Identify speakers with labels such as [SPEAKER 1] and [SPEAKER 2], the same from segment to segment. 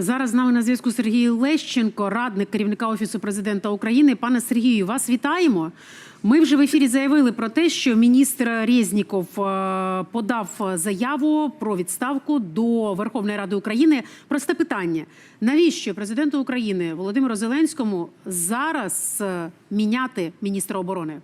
[SPEAKER 1] Зараз з нами на зв'язку Сергій Лещенко, радник керівника офісу президента України. Пане Сергію, вас вітаємо. Ми вже в ефірі заявили про те, що міністр Резніков е, подав заяву про відставку до Верховної Ради України. Просте питання: навіщо президенту України Володимиру Зеленському зараз е, міняти міністра оборони?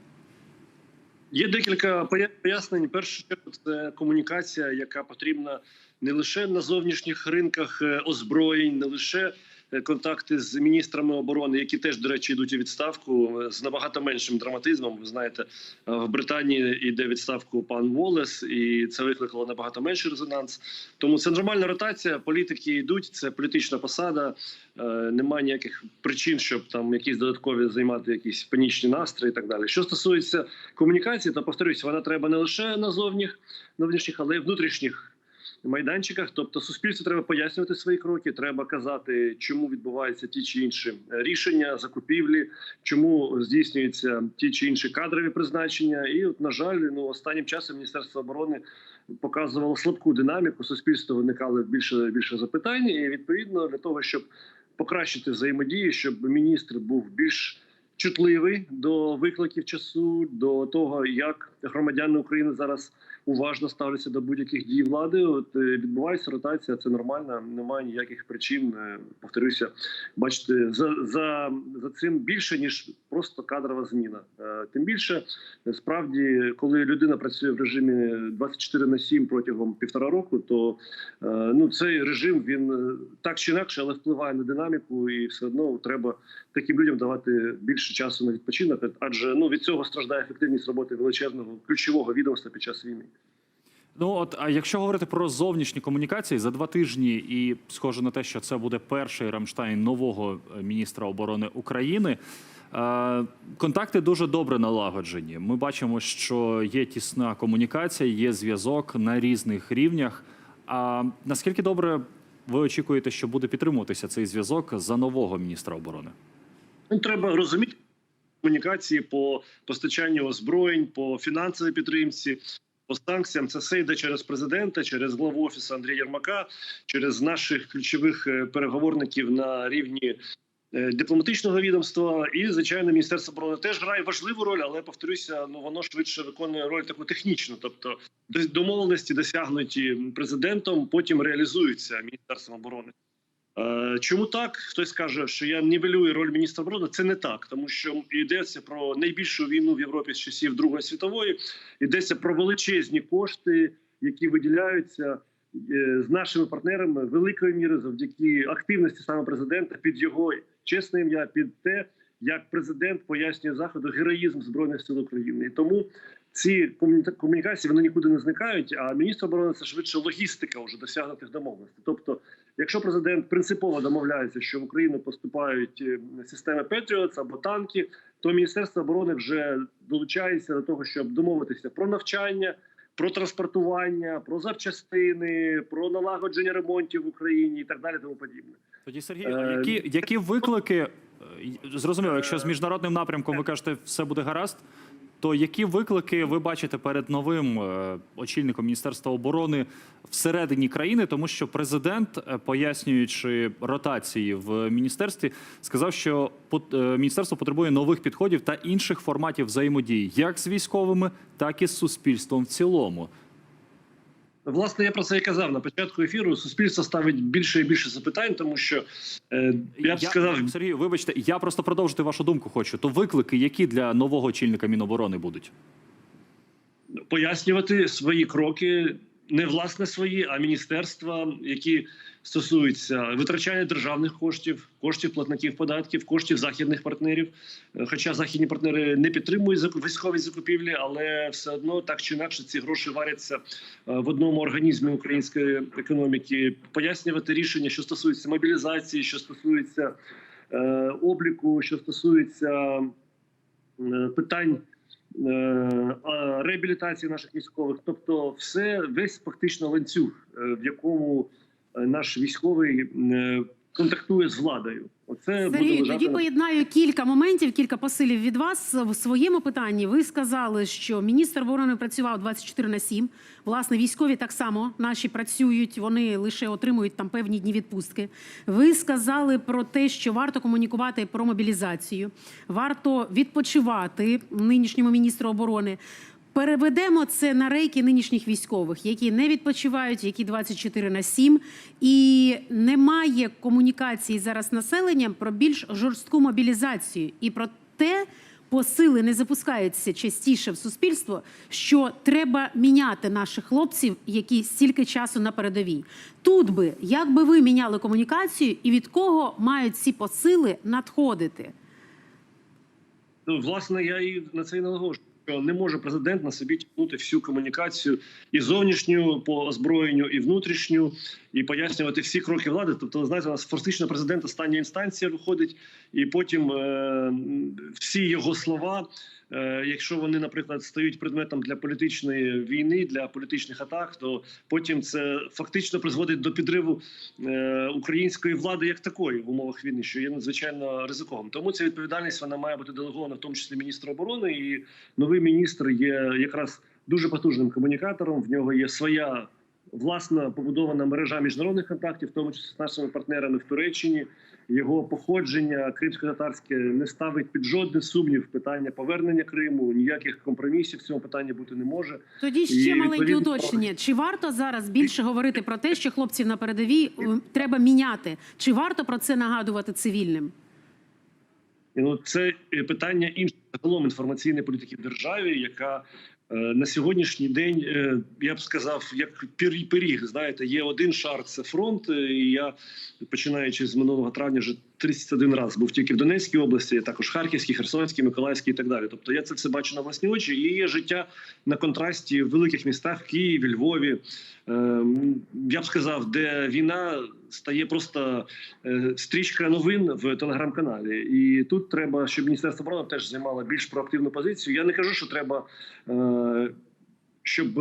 [SPEAKER 2] Є декілька пояснень. Перше, це комунікація, яка потрібна не лише на зовнішніх ринках е, озброєнь, не лише е, контакти з міністрами оборони, які теж, до речі, йдуть у відставку е, з набагато меншим драматизмом. Ви знаєте, в Британії йде відставку пан Волес, і це викликало набагато менший резонанс. Тому це нормальна ротація. Політики йдуть, це політична посада. Немає ніяких причин, щоб там якісь додаткові займати якісь панічні настрої і так далі. Що стосується комунікації, то повторюсь, вона треба не лише на зовніх, на внішніх, але й внутрішніх майданчиках. Тобто, суспільству треба пояснювати свої кроки, треба казати, чому відбуваються ті чи інші е, рішення, закупівлі, чому здійснюються ті чи інші кадрові призначення. І, от, на жаль, ну останнім часом Міністерство оборони показувало слабку динаміку. Суспільство виникало більше більше запитань, і відповідно для того, щоб покращити взаємодію, щоб міністр був більш чутливий до викликів часу, до того, як громадяни України зараз уважно ставляться до будь-яких дій влади. От е, відбувається ротація, це нормально, немає ніяких причин. е, Повторюся, бачите, за за, за цим більше ніж просто кадрова зміна. Е, Тим більше, справді, коли людина працює в режимі 24 на 7 протягом півтора року, то ну цей режим він так чи інакше, але впливає на динаміку, і все одно треба таким людям давати більше часу на відпочинок, адже ну від цього страждає ефективність роботи величезного ключового відомства під час війни.
[SPEAKER 3] Ну от а якщо говорити про зовнішні комунікації за два тижні, і схоже на те, що це буде перший Рамштайн нового е, міністра оборони України. е, Контакти дуже добре налагоджені. Ми бачимо, що є тісна комунікація, є зв'язок на різних рівнях. А наскільки добре ви очікуєте, що буде підтримуватися цей зв'язок за нового міністра оборони?
[SPEAKER 2] Ну, треба розуміти комунікації по постачанню озброєнь, по фінансовій підтримці. По санкціям це все йде через президента, через главу офісу Андрія Єрмака, через наших ключових е, переговорників на рівні е, дипломатичного відомства. І звичайно, міністерство оборони теж грає важливу роль, але повторюся, ну воно швидше виконує роль таку технічну, тобто домовленості досягнуті президентом, потім реалізуються міністерством оборони. Е, Чому так? Хтось каже, що я нівелюю роль міністра оборони. Це не так, тому що йдеться про найбільшу війну в Європі з часів Другої світової. Йдеться про величезні кошти, які виділяються е, з нашими партнерами великої міри завдяки активності саме президента під його чесне ім'я, під те, як президент пояснює заходу героїзм збройних сил України. І тому ці комуні- комунікації вони нікуди не зникають. А міністр оборони це швидше логістика вже досягнутих домовленостей. Тобто, якщо президент принципово домовляється, що в Україну поступають е, системи Петріотс або танки, то міністерство оборони вже долучається до того, щоб домовитися про навчання. Про транспортування, про запчастини, про налагодження ремонтів в Україні і так далі, тому подібне.
[SPEAKER 3] Тоді Сергій,
[SPEAKER 2] Е,
[SPEAKER 3] а які, які виклики е, зрозуміло, якщо з міжнародним напрямком ви кажете, все буде гаразд, то які виклики ви бачите перед новим е, очільником Міністерства оборони всередині країни? Тому що президент, е, пояснюючи ротації в міністерстві, сказав, що е, міністерство потребує нових підходів та інших форматів взаємодії, як з військовими, так і з суспільством в цілому.
[SPEAKER 2] Власне, я про це і казав на початку ефіру. Суспільство ставить більше і більше запитань, тому що е, я б сказав,
[SPEAKER 3] Сергій, вибачте, я просто продовжити вашу думку хочу. То виклики, які для нового очільника Міноборони будуть?
[SPEAKER 2] пояснювати свої кроки, не власне свої, а міністерства, які стосуються витрачання державних коштів, коштів платників податків, коштів західних партнерів. Е, Хоча західні партнери не підтримують військові закупівлі, але все одно так чи інакше ці гроші варяться е, в одному організмі української економіки. Пояснювати рішення, що стосується мобілізації, що стосується е, обліку, що стосується питань реабілітації наших військових, тобто, все весь фактично ланцюг, е, в якому е, наш військовий е, контактує з владою. Оце буде
[SPEAKER 1] Сергій,
[SPEAKER 2] лежати
[SPEAKER 1] тоді поєднаю кілька моментів, кілька посилів від вас. В своєму питанні ви сказали, що міністр оборони працював 24 на 7. Власне, військові так само наші працюють, вони лише отримують там певні дні відпустки. Ви сказали про те, що варто комунікувати про мобілізацію, варто відпочивати нинішньому міністру оборони. Переведемо це на рейки нинішніх військових, які не відпочивають, які 24 на 7, і немає комунікації зараз населенням про більш жорстку мобілізацію і про те. Посили не запускаються частіше в суспільство, що треба міняти наших хлопців, які стільки часу на передовій. Тут би як би ви міняли комунікацію, і від кого мають ці посили надходити?
[SPEAKER 2] Ну, власне, я і на це і наголошую. Не може президент на собі тягнути всю комунікацію і зовнішню по озброєнню, і внутрішню, і пояснювати всі кроки влади. Тобто, знаєте, у нас фактично президент остання інстанція виходить, і потім е, всі його слова, якщо вони, наприклад, стають предметом для політичної війни, для політичних атак, то потім це фактично призводить до підриву е, української влади як такої в умовах війни, що є надзвичайно ризиковим. Тому ця відповідальність вона має бути делегована, в тому числі міністра оборони. І новий міністр є якраз дуже потужним комунікатором. В нього є своя власна побудована мережа міжнародних контактів, в тому числі з нашими партнерами в Туреччині. Його походження кримсько-татарське не ставить під жодний сумнів питання повернення Криму. Ніяких компромісів в цьому питанні бути не може.
[SPEAKER 1] Тоді ще
[SPEAKER 2] І,
[SPEAKER 1] маленьке
[SPEAKER 2] відповідно,
[SPEAKER 1] уточнення. Чи варто зараз більше говорити про те, що хлопців на передовій е, треба міняти? Чи варто про це нагадувати цивільним?
[SPEAKER 2] Ну, це е, питання іншої загалом інформаційної політики в державі, яка на сьогоднішній день е, я б сказав, як пиріг. Знаєте, є один шар це фронт. е, І я починаючи з минулого травня, вже 31 раз був тільки в Донецькій області, також Харківській, Херсонській, Миколаївській і так далі. Тобто я це все бачу на власні очі. І є життя на контрасті в великих містах Києві, Львові. Е, Я б сказав, де війна стає просто е, стрічка новин в телеграм-каналі. І тут треба, щоб міністерство оборони теж займало більш проактивну позицію. Я не кажу, що треба, е, щоб.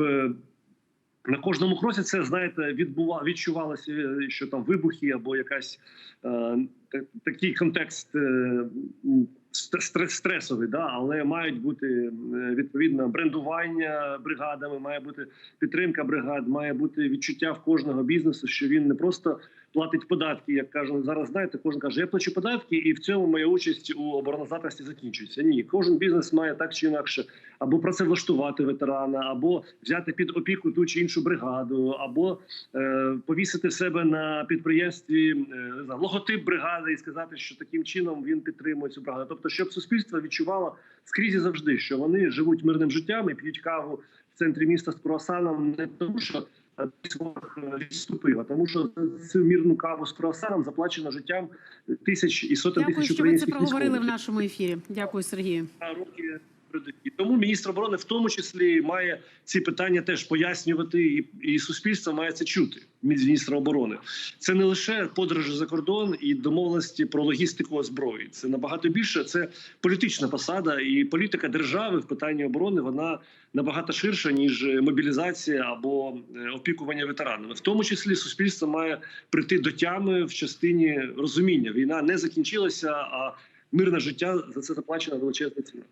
[SPEAKER 2] На кожному кроці це знаєте, відбува відчувалося, е, що там вибухи або якась е, такий контекст е, стрес стресовий, да, але мають бути е, відповідно брендування бригадами, має бути підтримка бригад, має бути відчуття в кожного бізнесу, що він не просто платить податки, як кажуть зараз. Знаєте, кожен каже, я плачу податки, і в цьому моя участь у обороноздатності закінчується. Ні, кожен бізнес має так чи інакше або працевлаштувати ветерана, або взяти під опіку ту чи іншу бригаду, або е, повісити себе на підприємстві е, знаю, логотип бригади і сказати, що таким чином він підтримує цю бригаду. Тобто, щоб суспільство відчувало скрізь і завжди, що вони живуть мирним життям і п'ють каву в центрі міста з круасаном, не тому, що е, десь ворог е, відступив, а тому, що за цю мірну каву з круасаном заплачено життям тисяч і сотень
[SPEAKER 1] Дякую,
[SPEAKER 2] тисяч
[SPEAKER 1] що ви це
[SPEAKER 2] українських
[SPEAKER 1] проговорили в нашому ефірі. Дякую, Сергію.
[SPEAKER 2] І тому міністр оборони в тому числі має ці питання теж пояснювати, і, і суспільство має це чути. Міністра оборони це не лише подорожі за кордон і домовленості про логістику озброї. Це набагато більше. Це політична посада і політика держави в питанні оборони. Вона набагато ширша ніж мобілізація або е, опікування ветеранами. В тому числі суспільство має прийти до тями в частині розуміння. Війна не закінчилася, а мирне життя за це заплачена величезна ціна.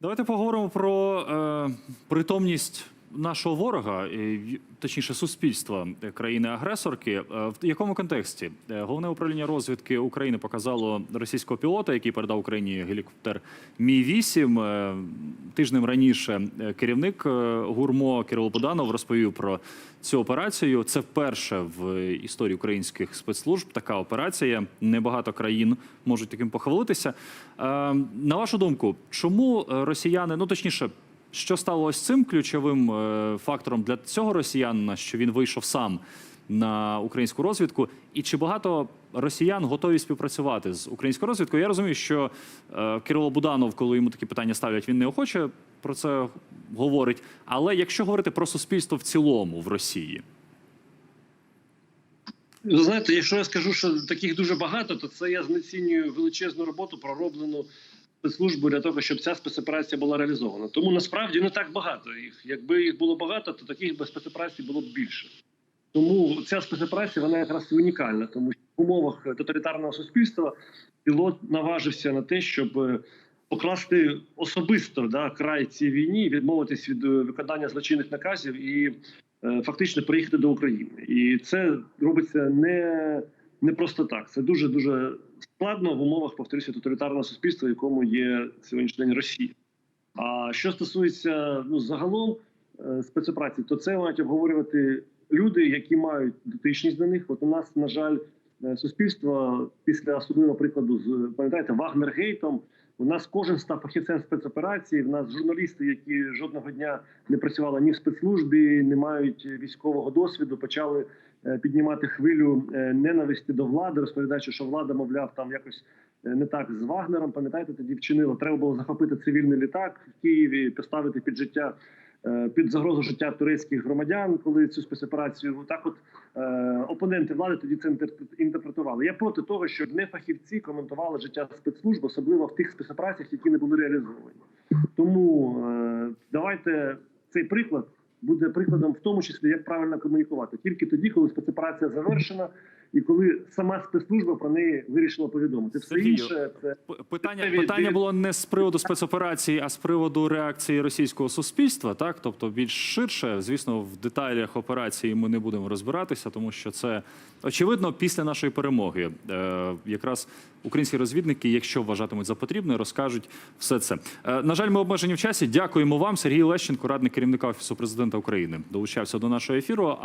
[SPEAKER 3] Давайте поговоримо про е, притомність нашого ворога, точніше суспільства е, країни-агресорки. Е, В якому контексті Е, головне управління розвідки України показало російського пілота, який передав Україні гелікоптер Мі 8 Е, Тижнем раніше керівник гурмо Кирило Буданов розповів про цю операцію. Це вперше в історії українських спецслужб така операція. Небагато країн можуть таким похвалитися. На вашу думку, чому росіяни, ну точніше, що стало ось цим ключовим е, фактором для цього росіянина, що він вийшов сам на українську розвідку, і чи багато росіян готові співпрацювати з українською розвідкою? Я розумію, що е, Кирило Буданов, коли йому такі питання ставлять, він неохоче про це говорить. Але якщо говорити про суспільство в цілому в Росії,
[SPEAKER 2] Ви знаєте, якщо я скажу, що таких дуже багато, то це я знецінюю величезну роботу, пророблену спецслужбою для того, щоб ця спецоперація була реалізована. Тому насправді не так багато їх. Якби їх було багато, то таких би спецоперацій було б більше. Тому ця спецоперація вона якраз і унікальна, тому що в умовах тоталітарного суспільства пілот наважився на те, щоб е, покласти особисто да, край цій війні, відмовитись від е, виконання злочинних наказів і е, фактично приїхати до України. І це робиться не, не просто так. Це дуже дуже складно в умовах повторюся тоталітарного суспільства, в якому є сьогоднішній день Росія. А що стосується ну загалом е, спецоперацій, то це мають обговорювати люди, які мають дотичність до них. От у нас, на жаль, е, суспільство після особливого прикладу з пам'ятаєте Вагнергейтом. У нас кожен став фахівцем спецоперації. В нас журналісти, які жодного дня не працювали ні в спецслужбі, не мають військового досвіду, почали е, піднімати хвилю е, ненависті до влади, розповідаючи, що влада, мовляв, там якось е, не так з Вагнером. Пам'ятаєте, тоді вчинила. Треба було захопити цивільний літак в Києві, поставити під життя під загрозу життя турецьких громадян, коли цю спецоперацію так, от е, опоненти влади тоді це інтерпретували. Я проти того, щоб не фахівці коментували життя спецслужб, особливо в тих спецопераціях, які не були реалізовані. Тому е, давайте цей приклад буде прикладом, в тому числі як правильно комунікувати тільки тоді, коли спецоперація завершена, і коли сама спецслужба про неї вирішила повідомити. Все
[SPEAKER 3] Сергію,
[SPEAKER 2] інше це
[SPEAKER 3] Питання,
[SPEAKER 2] Від-
[SPEAKER 3] питання було не з приводу спецоперації, а з приводу реакції російського суспільства. Так, тобто більш ширше, звісно, в деталях операції ми не будемо розбиратися, тому що це очевидно після нашої перемоги. Е, якраз українські розвідники, якщо вважатимуть за потрібне, розкажуть все це. Е, на жаль, ми обмежені в часі. Дякуємо вам, Сергій Лещенко, радник керівника офісу президента України, долучався до нашого ефіру.